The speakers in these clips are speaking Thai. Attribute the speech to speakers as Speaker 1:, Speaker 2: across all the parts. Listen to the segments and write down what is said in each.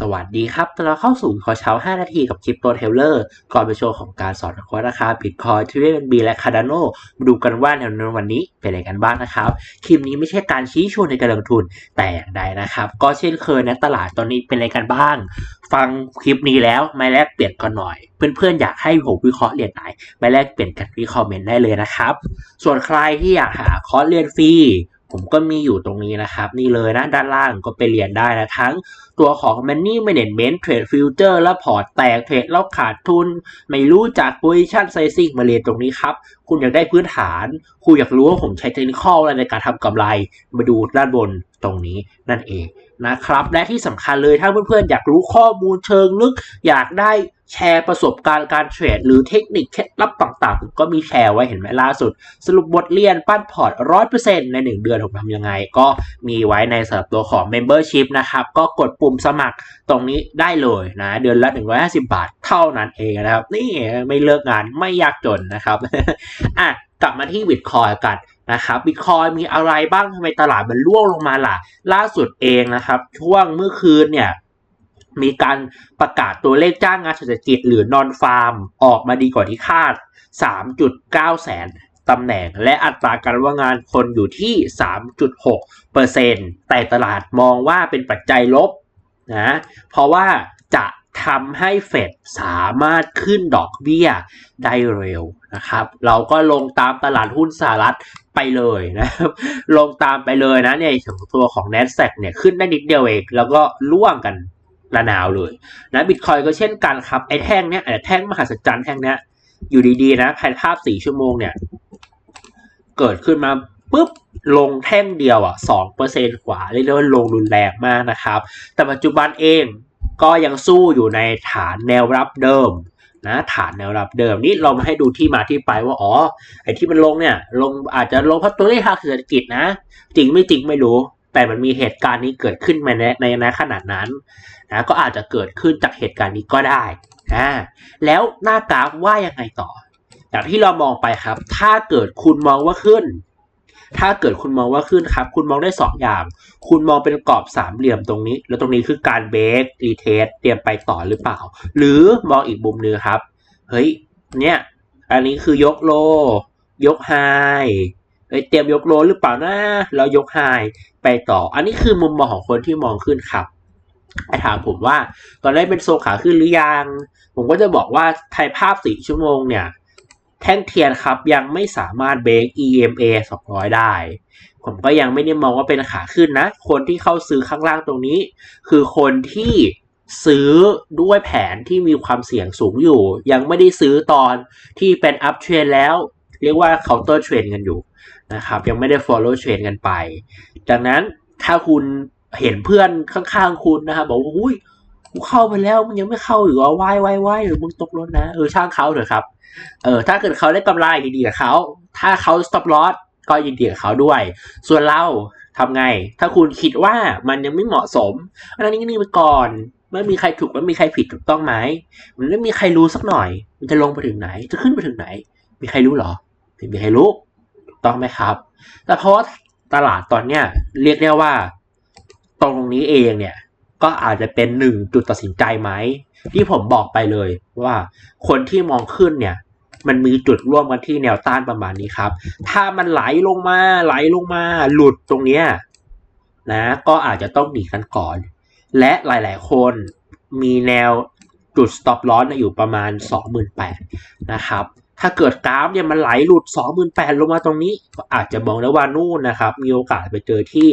Speaker 1: สวัสดีครับตอนเราเข้าสู่ขอเช้า 5 นาทีกับคลิปตัวเทเลอร์ ก่อนไปโชว์ของการสอนคอราคาบิตคอยที่เรียกบีและคาร์ดานโนมาดูกันว่าแนวโน้มวันนี้เป็นอะไรกันบ้างนะครับ คลิปนี้ไม่ใช่การชี้ชวนในการลงทุนแต่อย่างใดนะครับ ก็เช่นเคยนะตลาดตอนนี้เป็นอะไรกันบ้าง ฟังคลิปนี้แล้วมาแลกเปลี่ยนกันหน่อย เพื่อนๆอยากให้ผมวิเคราะห์เหรียญไหนมาแลกเปลี่ยนกันที่คอมเมนต์ได้เลยนะครับ ส่วนใครที่อยากหาคอร์สเรียนฟรี ผมก็มีอยู่ตรงนี้นะครับ นี่เลยนะด้านล่างก็ไปเรียนได้นะทั้งตัวของ Money Management Trade Future และพอร์ตแตกเทรดแล้วขาดทุน ไม่รู้จัก Position Sizing มาเรียนตรงนี้ครับ คุณอยากได้พื้นฐาน คุณอยากรู้ว่าผมใช้เทคนิคอะไรในการทำกำไร มาดูด้านบนตรงนี้นั่นเองนะครับ และที่สำคัญเลยถ้าเพื่อนๆอยากรู้ข้อมูลเชิงลึกอยากได้ แชร์ประสบการณ์การเทรดหรือเทคนิคเคล็ดลับต่างๆผมก็มีแชร์ไว้เห็นไหมล่าสุด สรุปบทเรียนปั้นพอร์ตร้อยเปอร์เซ็นต์ในหนึ่งเดือนผมทำยังไง ก็มีไว้ในสำหรับตัวของ Membership นะครับ ก็กดปุ่มสมัครตรงนี้ได้เลยนะเดือนละ 150 บาทเท่านั้นเองนะครับ นี่ไม่เลิกงานไม่ยากจนนะครับอะกลับมาที่บิตคอยกันนะครับบิตคอยมีอะไรบ้างทำไมตลาดมันร่วงลงมาล่ะ ล่าสุดเองนะครับ ช่วงเมื่อคืนเนี่ย มีการประกาศตัวเลขจ้างงานเศรษฐกิจหรือนอนฟาร์ม ออกมาดีกว่าที่คาด 3.9 แสนตำแหน่ง และอัตราการว่างงานคนอยู่ที่ 3.6เปอร์เซ็นต์แต่ตลาดมองว่าเป็นปัจจัยลบนะเพราะว่าจะทำให้เฟดสามารถขึ้นดอกเบี้ยได้เร็วนะครับ เราก็ลงตามตลาดหุ้นสหรัฐไปเลยนะครับ ลงตามไปเลยนะเนี่ยถึงตัวของ n a s d a q เนี่ยขึ้นได้นิดเดียวเอง แล้วก็ล่วงกัน ระนาวเลยนะบิตคอยก็เช่นกันครับไอ้แท่งเนี้ยไอ้แท่งมหัศจรรย์แท่งเนี้ยอยู่ดีๆนะภายภาพสี่ชั่วโมงเนี่ย เกิดขึ้นมาปุ๊บลงแท่งเดียวอะสองเปอร์เซ็นกว่าเรียกได้ว่าลงรุนแรงมากนะครับ แต่ปัจจุบันเองก็ยังสู้อยู่ในฐานแนวรับเดิมนะฐานแนวรับเดิมนี่เรามาให้ดูที่มาที่ไปว่าอ๋อไอ้ที่มันลงเนี่ย ลงอาจจะลงเพราะตัวเลขทางเศรษฐกิจนะ จริงไม่จริงไม่รู้ แต่มันมีเหตุการณ์นี้เกิดขึ้นมาในในขนาดนั้นนะก็อาจจะเกิดขึ้นจากเหตุการณ์นี้ก็ได้อ่าแล้วหน้ากราฟว่ายังไงต่ออย่างที่เรามองไปครับ ถ้าเกิดคุณมองว่าขึ้น ถ้าเกิดคุณมองว่าขึ้นครับ คุณมองได้สองอย่าง คุณมองเป็นกรอบสามเหลี่ยมตรงนี้ แล้วตรงนี้คือการเบรกรีเทสเตรียมไปต่อหรือเปล่า หรือมองอีกมุมนึงครับ เฮ้ย เนี่ย อันนี้คือยกโล ยกไฮ เฮ้ยเตรียมยกโลหรือเปล่านะแล้วยกไฮไปต่อ อันนี้คือมุมมองของคนที่มองขึ้นครับไอถามผมว่าตอนแรกเป็นโซขาขึ้นหรือยัง ผมก็จะบอกว่าไทยภาพสี่ชั่วโมงเนี่ย แท่งเทียนครับยังไม่สามารถเบรก EMA 200 ได้ ผมก็ยังไม่ได้มองว่าเป็นขาขึ้นนะ คนที่เข้าซื้อข้างล่างตรงนี้ คือคนที่ซื้อด้วยแผนที่มีความเสี่ยงสูงอยู่ ยังไม่ได้ซื้อตอนที่เป็น up trend แล้ว เรียกว่า counter trend กันอยู่ นะครับ ยังไม่ได้ follow trend กันไป ดังนั้นถ้าคุณเห็นเพื่อนข้างๆคุณนะครับบอกว่าอุ้ยกูเข้าไปแล้วมึงยังไม่เข้าหรือว่าว่ายว่ายว่ายหรือมึงตกรถนะเออช่างเขาเถอะครับเออถ้าเกิดเขาได้กำไรดีๆกับเขาถ้าเขา stop loss ก็ยินดีกับเขาด้วย ส่วนเราทำไง ถ้าคุณคิดว่ามันยังไม่เหมาะสมอันนั้นนิ่ไปก่อนไม่มีใครถูกไม่มีใครผิดถูกต้องไหมมันไม่มีใครรู้สักหน่อย มันจะลงไปถึงไหน จะขึ้นไปถึงไหน มีใครรู้หรอไม่มีใครรู้ ต้องไหมครับ แต่เพราะตลาดตอนเนี้ยเรียกได้ว่า ตรงนี้เองเนี่ย ก็อาจจะเป็นหนึ่งจุดตัดสินใจไหม ที่ผมบอกไปเลยว่าคนที่มองขึ้นเนี่ย มันมีจุดร่วมกันที่แนวต้านประมาณนี้ครับ ถ้ามันไหลลงมาไหลลงมาหลุดตรงเนี้ยนะ ก็อาจจะต้องหนีกันก่อน และหลาย ๆ คนมีแนวจุด stop loss อยู่ประมาณ 28,000นะครับ ถ้าเกิดกราฟเนี่ยมันไหลหลุด 28,000 ลงมาตรงนี้ ก็อาจจะมองได้ว่านู่นนะครับ มีโอกาสไปเจอที่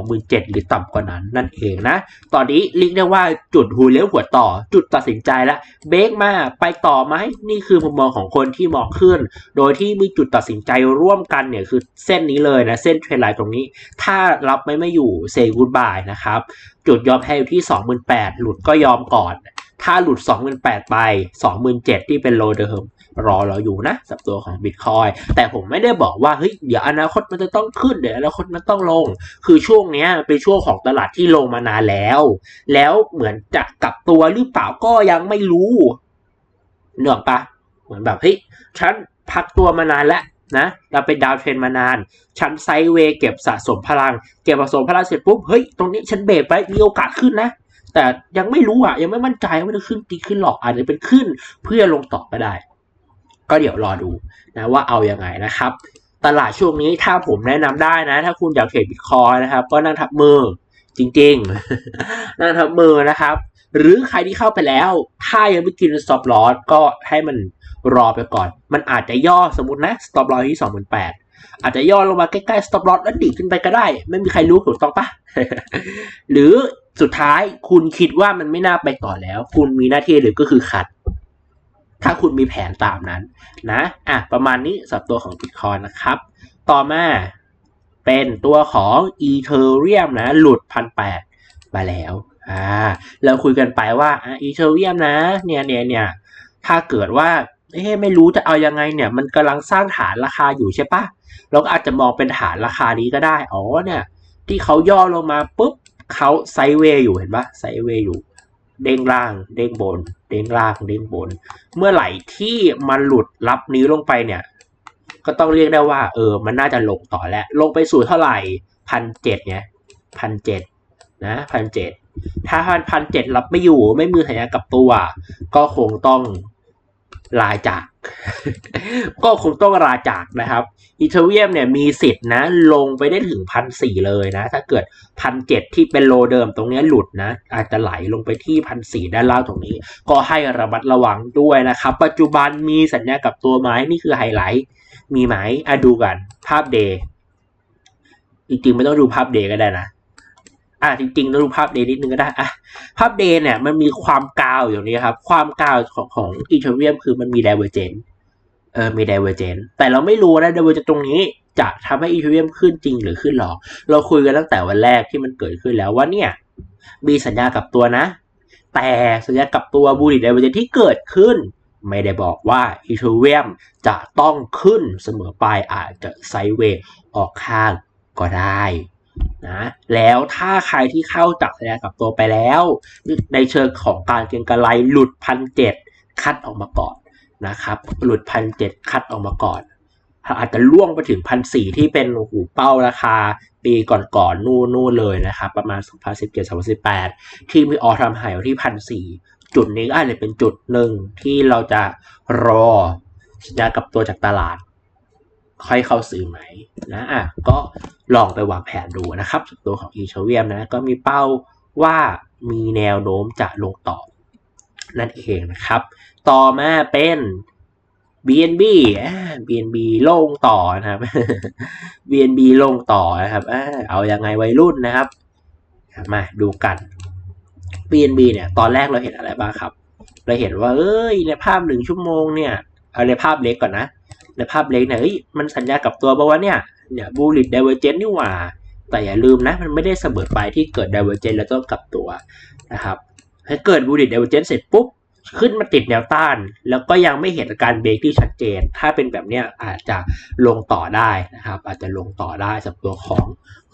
Speaker 1: 27,000 หรือต่ำกว่านั้นนั่นเองนะ ตอนนี้เรียกได้ว่าจุดหูเลี้ยวหัวต่อ จุดตัดสินใจแล้วเบรกมาไปต่อไหมนี่คือมุมมองของคนที่มองขึ้น โดยที่มีจุดตัดสินใจร่วมกันเนี่ยคือเส้นนี้เลยนะ เส้นเทรนไลน์ตรงนี้ ถ้ารับไม่ไม่อยู่เซกูดบายนะครับ จุดยอมแพ้อยู่ที่ 28,000 หลุดก็ยอมก่อนถ้าหลุด 28,000 ไป 27,000 ที่เป็นโลเดิม รอเราอยู่นะสับตัวของ Bitcoin แต่ผมไม่ได้บอกว่าเฮ้ยเดี๋ยวอนาคตมันจะต้องขึ้นเดี๋ยวอนาคตมันต้องลง คือช่วงเนี้ยเป็นช่วงของตลาดที่ลงมานานแล้ว แล้วเหมือนจะกลับตัวหรือเปล่าก็ยังไม่รู้เนื่อปะเหมือนแบบเฮ้ยฉันพักตัวมานานแล้วนะเราเป็นดาวเทรนมานาน ฉันไซเวย์เก็บสะสมพลัง เก็บสะสมพลังเสร็จปุ๊บ เฮ้ย ตรงนี้ฉันเบรกไปมีโอกาสขึ้นนะ แต่ยังไม่รู้อะ ยังไม่มั่นใจว่ามันจะขึ้นตีขึ้นหรอก อาจจะเป็นขึ้นเพื่อลงต่อก็ได้ ก็เดี๋ยวรอดูนะว่าเอาอยัางไงนะครับ ตลาดช่วงนี้ถ้าผมแนะนำได้นะ ถ้าคุณอยากเทรดบิตคอยนะครับ ก็นั่งทับมือจริงๆ นั่งทับมือนะครับ หรือใครที่เข้าไปแล้ว ถ้ายังไม่กิน stop loss ก็ให้มันรอไปก่อน มันอาจจะย่อสมมตินะ stop loss ที่28,000อาจจะย่อลงมาใกล้ๆ stop loss แล้วดีดขึ้นไปก็ได้ ไม่มีใครรู้ถูกต้องปะหรือสุดท้ายคุณคิดว่ามันไม่น่าไปต่อแล้ว คุณมีหน้าที่หรือก็คือขัด ถ้าคุณมีแผนตามนั้นนะ อะ ประมาณนี้สับตัวของ Bitcoin นะครับ ต่อมาเป็นตัวของ Ethereum นะ หลุดพันแปดมาแล้ว อ่า เราคุยกันไปว่าอะ Ethereum นะ เนี่ยเนี่ยเนี่ย ถ้าเกิดว่าเอ๊ไม่รู้จะเอายังไงเนี่ย มันกำลังสร้างฐานราคาอยู่ใช่ปะเราก็อาจจะมองเป็นฐานราคานี้ก็ได้ อ๋อเนี่ย ที่เขาย่อลงมาปุ๊บเขาไซเวย์อยู่เห็นปะไซเวย์อยู่ เด้งล่าง เด้งบน เด้งล่างเด้งบน เมื่อไหร่ที่มันหลุดรับนิ้วลงไปเนี่ย ก็ต้องเรียกได้ว่า เออ มันน่าจะลงต่อแล้ว ลงไปสู่เท่าไหร่พันเจ็ดเนี่ยพันเจ็ดนะพันเจ็ดถ้าพันพันเจ็ดรับไม่อยู่ไม่มือสัญญากับตัว ก็คงต้องลายจาก ก็คงต้องลาจากนะครับอีเทเรียมเนี่ยมีสิทธิ์นะ ลงไปได้ถึงพันสี่เลยนะ ถ้าเกิดพันเจ็ดที่เป็นโลเดิมตรงนี้หลุดนะ อาจจะไหลลงไปที่พันสี่ด้านล่างตรงนี้ ก็ให้ระมัดระวังด้วยนะครับ ปัจจุบันมีสัญญากับตัวไหมนี่คือไฮไลท์ มีไหมอะดูกันภาพเดย์จริงๆไม่ต้องดูภาพเดย์ก็ได้นะ อะจริงๆต้องดูภาพเดย์นิดนึงก็ได้อะภาพเดย์เนี่ยมันมีความกาวอย่างนี้ครับ ความกาวของของอีเทเรียมคือมันมีไดเวอร์เจนเออมีไดเวอร์เจนแต่เราไม่รู้นะไดเวอร์เจนตรงนี้จะทำให้อีเทเรียมขึ้นจริงหรือขึ้นหรอเราคุยกันตั้งแต่วันแรกที่มันเกิดขึ้นแล้วว่าเนี่ย มีสัญญากับตัวนะ แต่สัญญากับตัวบูริไดเวอร์เจนที่เกิดขึ้น ไม่ได้บอกว่าอีเทเรียมจะต้องขึ้นเสมอไปอาจจะไซด์เวย์ออกข้างก็ได้ นะแล้วถ้าใครที่เข้าจับสัญญากับตัวไปแล้ว ในเชิงของการเก็งกำไรหลุดพันเจ็ดคัดออกมาก่อนนะครับ หลุดพันเจ็ดคัดออกมาก่อนอาจจะล่วงไปถึงพันสี่ที่เป็นหูเป้าราคา ปีก่อนๆนู่นนู่นเลยนะครับ ประมาณ 2017-2018 ที่มีออทำหายที่พันสี่จุดนี้ก็อาจจะเป็นจุดหนึ่งที่เราจะรอสัญญากับตัวจากตลาด ค่อยเข้าซื้อไหมนะอะก็ลองไปวางแผนดูนะครับตัวของอีเชเวียมนะก็มีเป้าว่ามีแนวโน้มจะลงต่อนั่นเองนะครับ ต่อมาเป็น BNB อ่า BNB ลงต่อนะครับ BNB ลงต่อนะครับอ่าเอาอยัางไงวัยรุ่นนะครับ มาดูกัน BNB เนี่ย ตอนแรกเราเห็นอะไรบ้างครับ เราเห็นว่า เอ้ย ในภาพหนึ่งชั่วโมงเนี่ย เอาในภาพเล็กก่อนนะ ในภาพเล็กเนี่ยเฮ้ยมันสัญญากับตัวบอกว่าเนี่ยเนี่ยบูลิตไดเวอร์เจนนี่หว่า แต่อย่าลืมนะ มันไม่ได้เสมอไปที่เกิดไดเวอร์เจนแล้วต้องกลับตัวนะครับถ้าเกิดบูลิตไดเวอร์เจนเสร็จปุ๊บ ขึ้นมาติดแนวต้าน แล้วก็ยังไม่เห็นการเบรกที่ชัดเจน ถ้าเป็นแบบเนี้ยอาจจะลงต่อได้นะครับ อาจจะลงต่อได้สำหรับตัวของ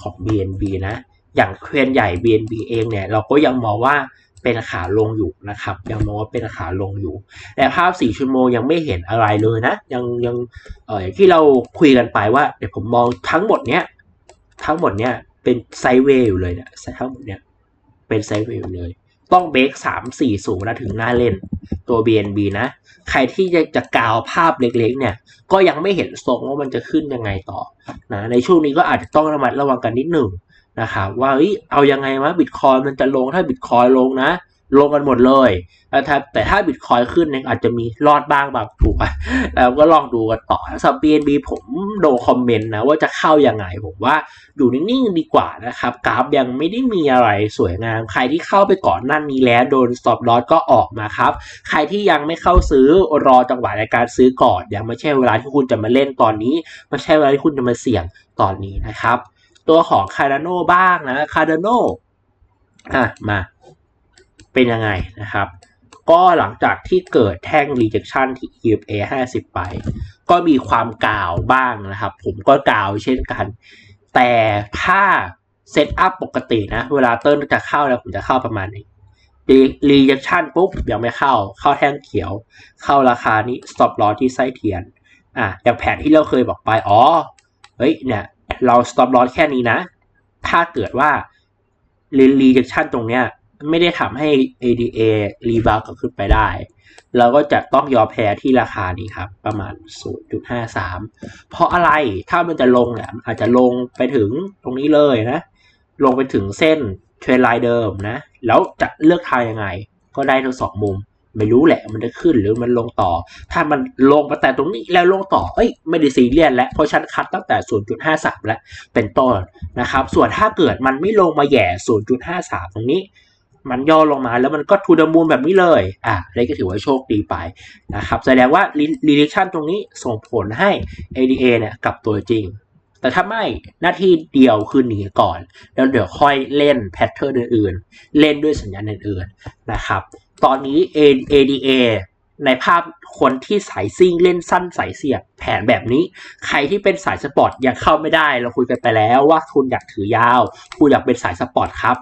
Speaker 1: ของ BNB นะ อย่างเควนใหญ่ BNB เองเนี่ยเราก็ยังมองว่า เป็นขาลงอยู่นะครับ ยังมองว่าเป็นขาลงอยู่ แต่ภาพ4ชั่วโมงยังไม่เห็นอะไรเลยนะ ยังยังเอออย่างที่เราคุยกันไปว่าเดี๋ยวผมมองทั้งหมดเนี้ยทั้งหมดเนี้ยเป็นไซเวย์อยู่เลยเนี่ยทั้งหมดเนี้ยเป็นไซเวย์อยู่เลย ต้องเบรกสามสี่สูงนะถึงหน้าเล่นตัว BNB นะ ใครที่จะจะกาวภาพเล็กๆเนี่ย ก็ยังไม่เห็นทรงว่ามันจะขึ้นยังไงต่อนะในช่วงนี้ก็อาจจะต้องระมัดระวังกันนิดหนึ่ง นะครับว่าเอ้ยเอายังไงวะบิตคอยมันจะลงถ้าบิตคอยลงนะ ลงกันหมดเลยแต่ถ้าแต่ถ้าบิตคอยขึ้นเนี่ยอาจจะมีรอดบ้างบางถูกอะแล้วก็ลองดูกันต่อสำหรับ BNB ผมโดคอมเมนต์นะว่าจะเข้ายังไงผมว่าอยู่นิ่งๆดีกว่านะครับกราฟยังไม่ได้มีอะไรสวยงาม ใครที่เข้าไปก่อนนั่นนี้แล้วโดน stop loss ก็ออกมาครับ ใครที่ยังไม่เข้าซื้อรอจังหวะในการซื้อก่อนยังไม่ใช่เวลาที่คุณจะมาเล่นตอนนี้ไม่ใช่เวลาที่คุณจะมาเสี่ยงตอนนี้นะครับ ตัวของ Cardano บ้างนะ Cardano อะมาเป็นยังไงนะครับ ก็หลังจากที่เกิดแท่ง rejection ที่ EMA 50 ไป ก็มีความกล่าวบ้างนะครับ ผมก็กล่าวเช่นกัน แต่ถ้าเซตอัพปกตินะ เวลาเติ้ลจะเข้าแล้วผมจะเข้าประมาณนี้ rejection ปุ๊บยังไม่เข้า เข้าแท่งเขียว เข้าราคานี้ stop loss ที่ไส้เทียน อะอย่างแผนที่เราเคยบอกไป อ๋อ เฮ้ยเนี่ย เรา stop loss แค่นี้นะ ถ้าเกิดว่า rejection ตรงเนี้ยไม่ได้ทำให้ ADA รีบาวกลับขึ้นไปได้ เราก็จะต้องยอมแพ้ที่ราคานี้ครับ ประมาณ 0.53 เพราะอะไรถ้ามันจะลงเนี่ยอาจจะลงไปถึงตรงนี้เลยนะ ลงไปถึงเส้นเทรนไลน์เดิมนะ แล้วจะเลือกทางยังไง ก็ได้ทั้งสองมุม ไม่รู้แหละมันจะขึ้นหรือมันลงต่อ ถ้ามันลงมาแต่ตรงนี้แล้วลงต่อเอ้ยไม่ได้ซีเรียสแล้วเพราะฉันคัดตั้งแต่ 0.53 แล้วเป็นต้นนะครับ ส่วนถ้าเกิดมันไม่ลงมาแย่ 0.53 ตรงนี้ มันย่อลงมาแล้วมันก็ทูดมูลแบบนี้เลยอะนี่ก็ถือว่าโชคดีไปนะครับแสดงว่า rejection ตรงนี้ส่งผลให้ ADA เนี่ยกับตัวจริงแต่ถ้าไม่หน้าที่เดียวคือหนีก่อน แล้วเดี๋ยวค่อยเล่นแพทเทิร์นอื่นๆ เล่นด้วยสัญญาณอื่นๆนะครับ ตอนนี้ ADA ในภาพคนที่สายซิ่งเล่นสั้นสายเสียบแผนแบบนี้ ใครที่เป็นสายสปอร์ตยังเข้าไม่ได้ เราคุยกันไปแล้วว่าคุณอยากถือยาว คุณอยากเป็นสายสปอร์ตครับ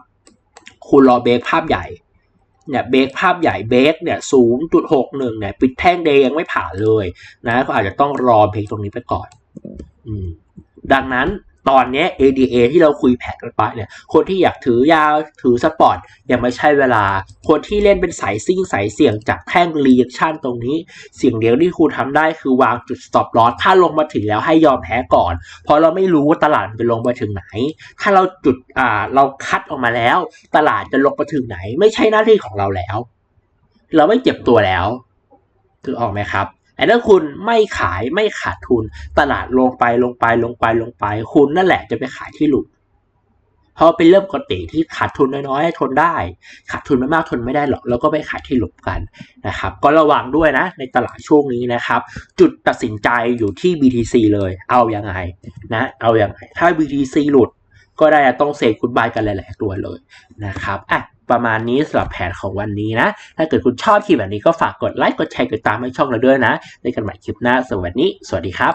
Speaker 1: คุณรอเบรกภาพใหญ่เนี่ยเบรกภาพใหญ่เบรกเนี่ยศูนย์จุดหกหนึ่งเนี่ยปิดแท่งเดย์ยังไม่ผ่านเลยนะก็อาจจะต้องรอเบรกตรงนี้ไปก่อน อืมดังนั้น ตอนนี้ ADA ที่เราคุยแผนกันไปเนี่ย คนที่อยากถือยาวถือสปอร์ตยังไม่ใช่เวลา คนที่เล่นเป็นสายซิ่งสายเสี่ยงจากแท่งรีแอคชั่นตรงนี้ สิ่งเดียวที่คุณทำได้คือวางจุด stop loss ถ้าลงมาถึงแล้วให้ยอมแพ้ก่อน เพราะเราไม่รู้ว่าตลาดจะลงมาถึงไหน ถ้าเราจุดอ่าเราคัดออกมาแล้ว ตลาดจะลงมาถึงไหน ไม่ใช่หน้าที่ของเราแล้ว เราไม่เจ็บตัวแล้วถือออกไหมครับ แต่ถ้าคุณไม่ขายไม่ขาดทุน ตลาดลงไปลงไปลงไปลงไป คุณนั่นแหละจะไปขายที่หลุดเพราะเป็นเรื่องปกติที่ขาดทุนน้อยๆทนได้ ขาดทุนไม่มากทนไม่ได้หรอก แล้วก็ไปขายที่หลุดกันนะครับ ก็ระวังด้วยนะ ในตลาดช่วงนี้นะครับ จุดตัดสินใจอยู่ที่ BTC เลย เอาอยังไงนะ เอาอยังไง ถ้า BTC หลุด ก็ได้ต้องเซฟคุณบายกันหลาย ๆ ตัวเลยนะครับอะ ประมาณนี้สำหรับแผนของวันนี้นะ ถ้าเกิดคุณชอบคลิปแบบนี้ก็ฝากกดไลค์ กดแชร์ กดตามให้ช่องเราด้วยนะในกันใหม่คลิปหน้าสวัสดี สวัสดีครับ